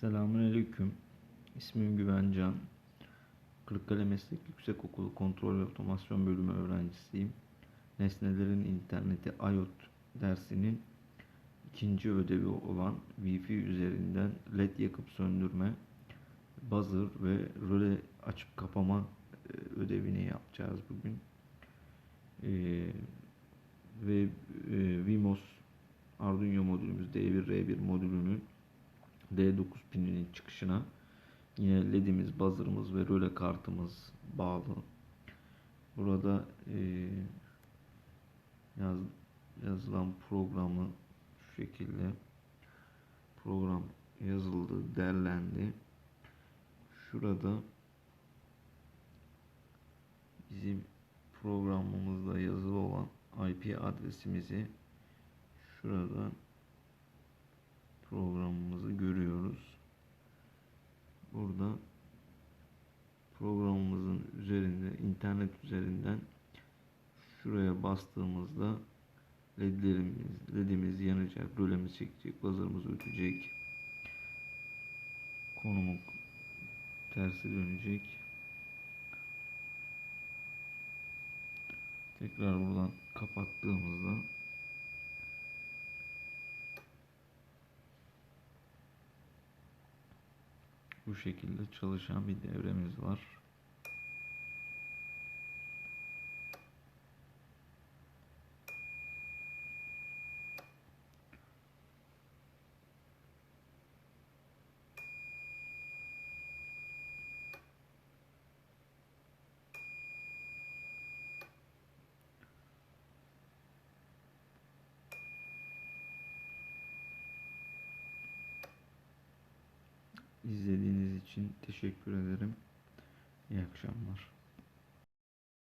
Selamünaleyküm. İsmim Güvencan. Kırıkkale Meslek Yüksekokulu Kontrol ve Otomasyon Bölümü öğrencisiyim. Nesnelerin interneti IoT dersinin ikinci ödevi olan Wi-Fi üzerinden led yakıp söndürme, buzzer ve röle açıp kapama e, ödevini yapacağız bugün. Ee, ve e, Vimos Arduino modülümüz D1R1 modülünün D9 pininin çıkışına yine ledimiz, buzzer'ımız ve röle kartımız bağlı. Burada e, yaz, yazılan programı şu şekilde program yazıldı, derlendi. Şurada bizim programımızda yazılı olan IP adresimizi şurada programımızı görüyoruz. Burada programımızın üzerinde internet üzerinden şuraya bastığımızda ledlerimiz, ledimiz yanacak, rölemiz çekecek, buzzer'ımız ötecek. Konumu tersi dönecek. Tekrar buradan kapattığımızda bu şekilde çalışan bir devremiz var. İzlediğiniz için teşekkür ederim. İyi akşamlar.